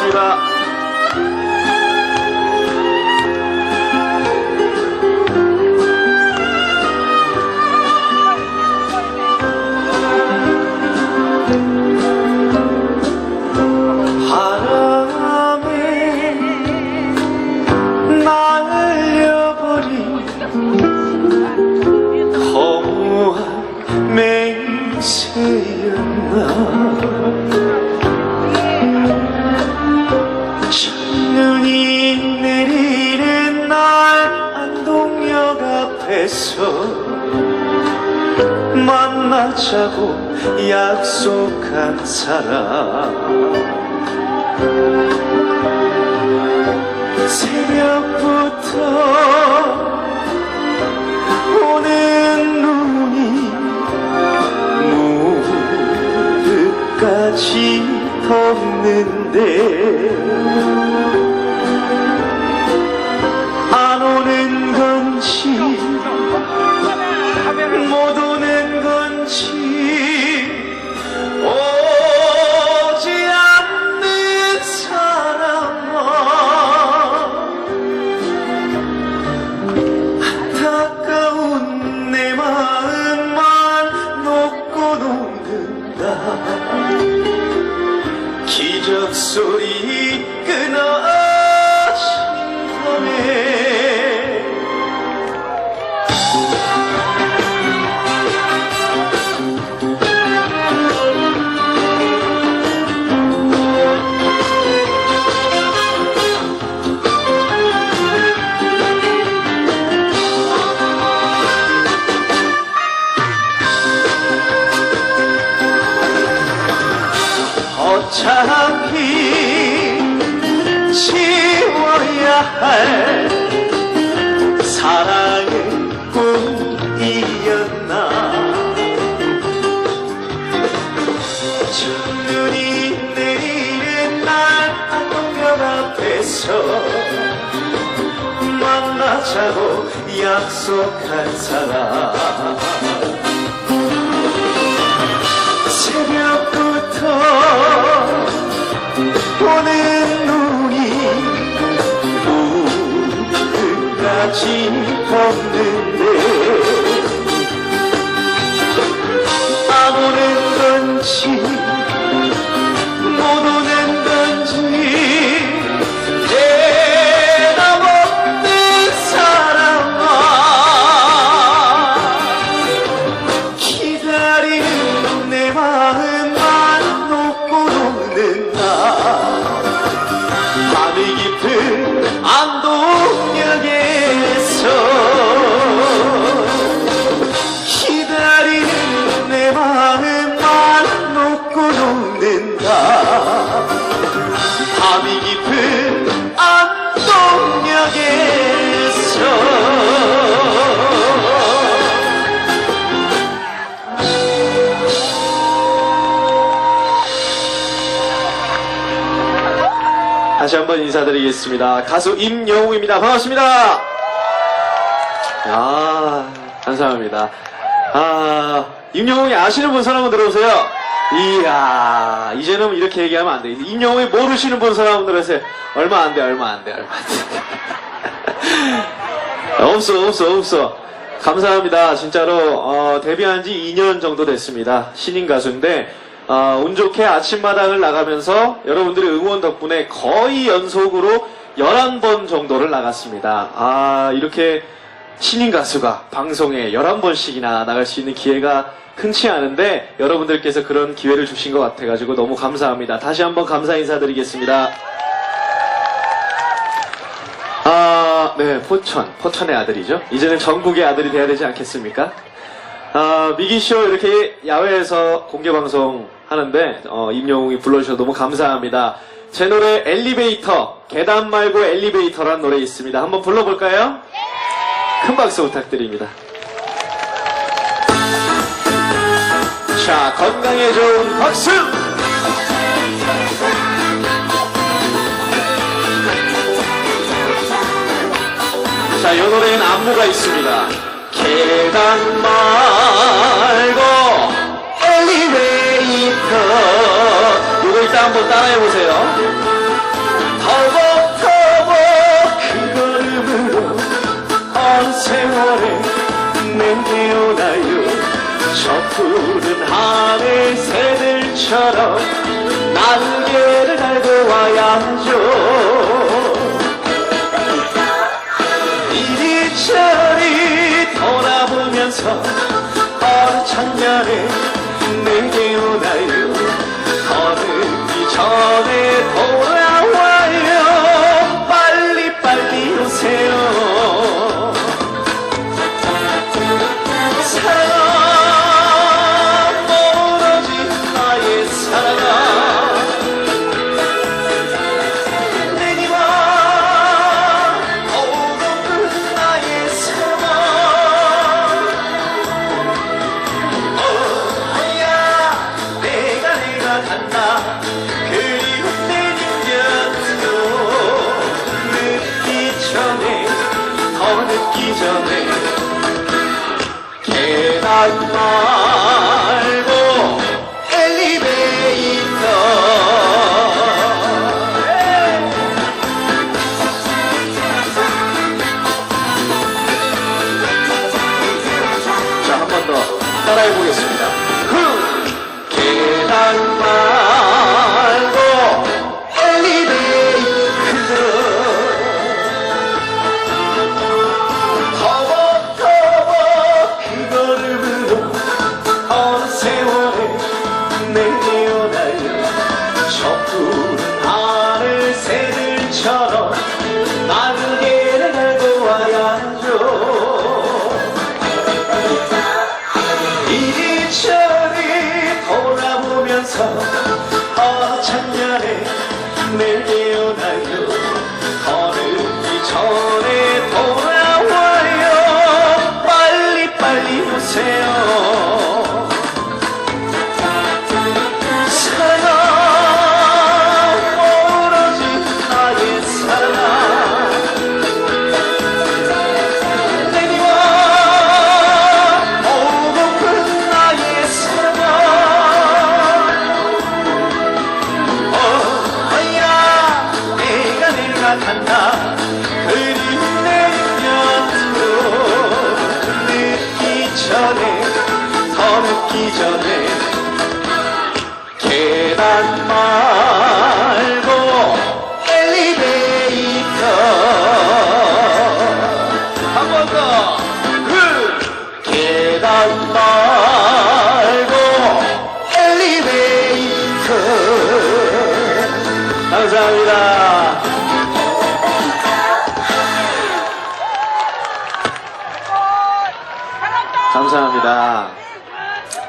고 만나자고 약속한 사람. 새벽부터 오는 눈이 무릎까지 덮는데 눈이 내리는 날 안동역 앞에서 만나자고 약속한 사람. 새벽부터 오는 눈이 무끝까지 덮는데 안 오는 건지 한번 인사드리겠습니다. 가수 임영웅입니다. 반갑습니다. 아, 감사합니다. 아, 임영웅이 아시는 분 손 한번 들어오세요. 이야, 이제는 이렇게 얘기하면 안 돼. 임영웅이 모르시는 분 손 한번 들어오세요. 얼마 안 돼, 얼마 안 돼, 얼마 안 돼. 없어, 없어, 없어. 감사합니다. 진짜로, 어, 데뷔한 지 2년 정도 됐습니다. 신인 가수인데, 어, 운 좋게 아침마당을 나가면서 여러분들의 응원 덕분에 거의 연속으로 11번 정도를 나갔습니다. 아, 이렇게 신인 가수가 방송에 11번씩이나 나갈 수 있는 기회가 흔치 않은데 여러분들께서 그런 기회를 주신 것 같아가지고 너무 감사합니다. 다시 한번 감사 인사드리겠습니다. 아, 네, 포천, 포천의 아들이죠. 이제는 전국의 아들이 돼야 되지 않겠습니까? 아, 미기쇼 이렇게 야외에서 공개 방송 하는데, 어, 임영웅이 불러주셔서 너무 감사합니다. 제 노래 엘리베이터, 계단 말고 엘리베이터란 노래 있습니다. 한번 불러볼까요? 큰 박수 부탁드립니다. 자, 건강에 좋은 박수! 자, 이 노래엔 안무가 있습니다. 계단 말 한번 따라해보세요. 터벅터벅 그 걸음으로 한 세월에 내려오나요 저 푸른 하늘 새들처럼 날개를 달고 와야죠. 이리저리 돌아보면서 어느 장면에 내게 전에 돌아와요. 빨리 빨리 오세요 더 늦기 전에 계단 말고 엘리베이터 한 번 더. 그 계단 말고 엘리베이터. 감사합니다. 감사합니다.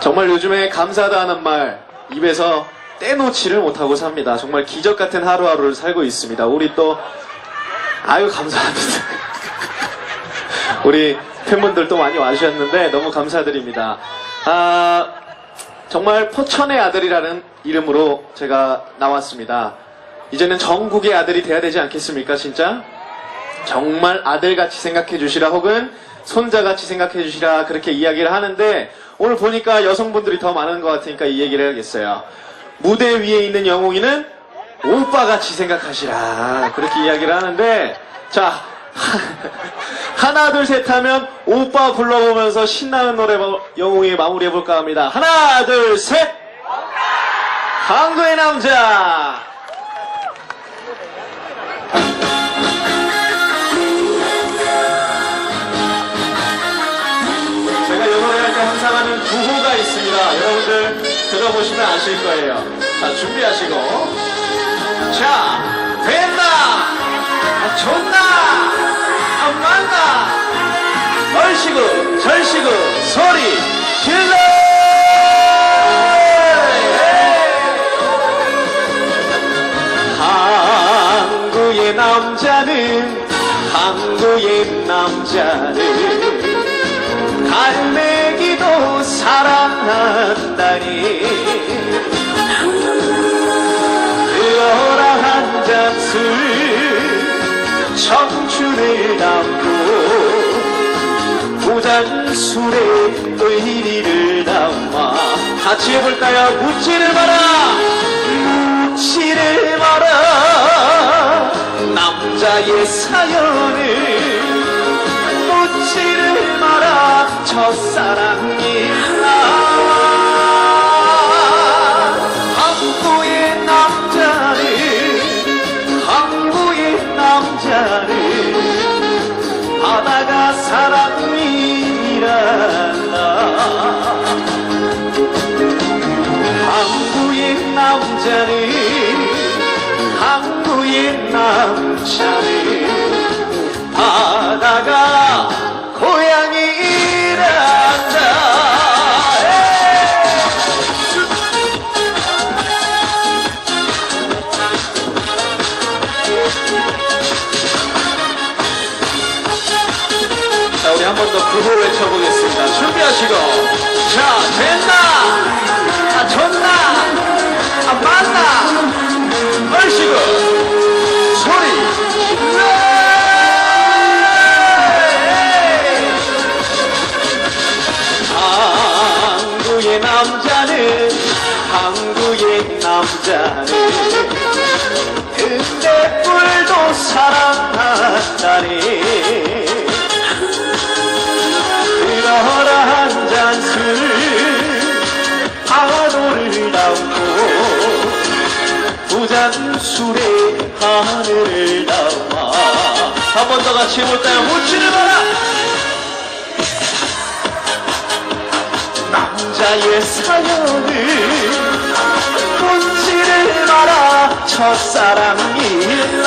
정말 요즘에 감사하다 하는 말 입에서 떼놓지를 못하고 삽니다. 정말 기적 같은 하루하루를 살고 있습니다. 우리 또 아유 감사합니다. 우리 팬분들도 많이 와주셨는데 너무 감사드립니다. 아, 정말 포천의 아들이라는 이름으로 제가 나왔습니다. 이제는 전국의 아들이 돼야 되지 않겠습니까, 진짜? 정말 아들같이 생각해 주시라 혹은 손자같이 생각해 주시라 그렇게 이야기를 하는데 오늘 보니까 여성분들이 더 많은 것 같으니까 이 얘기를 해야겠어요. 무대 위에 있는 영웅이는 오빠같이 생각하시라 그렇게 이야기를 하는데 자 하나 둘 셋 하면 오빠 불러보면서 신나는 노래 영웅이 마무리해볼까 합니다. 하나 둘 셋! 한국의 남자! 여러분들 들어보시면 아실 거예요. 자, 준비하시고. 자, 됐나? 아, 좋나? 안 맞나? 얼씨구, 절씨구, 소리 질러! 항구의 남자는 항구의 남자는 담고 고단술에 의리를 담아 같이 해볼까요? 묻지를 마라! 묻지를 마라! 남자의 사연을 묻지를 마라! 첫사랑이라! 남자는 항구의 남자 바다가 사랑이란다. 항구의 남자는 항구의 남자는 바다가 준비하시고. 자, 됐나? 아, 좋나? 아, 맞나? 얼씨구. 소리. 네! 항구의 남자는, 항구의 남자는, 근데 뿔도 사랑한다니. 그러라 한 잔 술 파도를 담고 부잔 술에 하늘을 담아. 한 번 더 같이 해볼까요? 묻지를 마라 남자의 사연을 묻지를 마라 첫사랑이라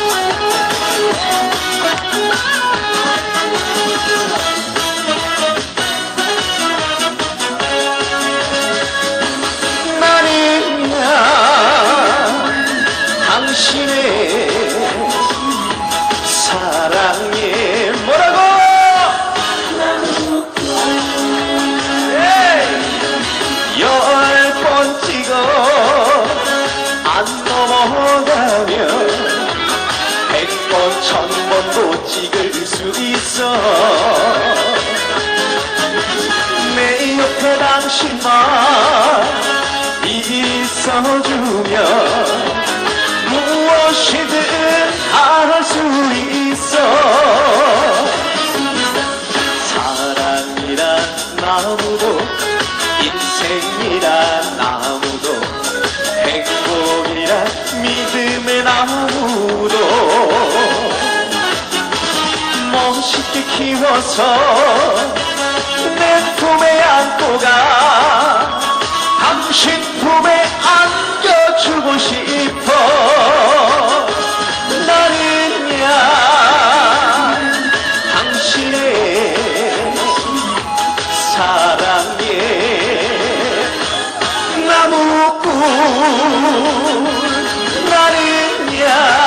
찍을 수 있어. 내 옆에 당신만 있어주면 키워서 내 품에 안고 가 당신 품에 안겨주고 싶어. 나는야 당신의 사랑에 나무꾼. 나는야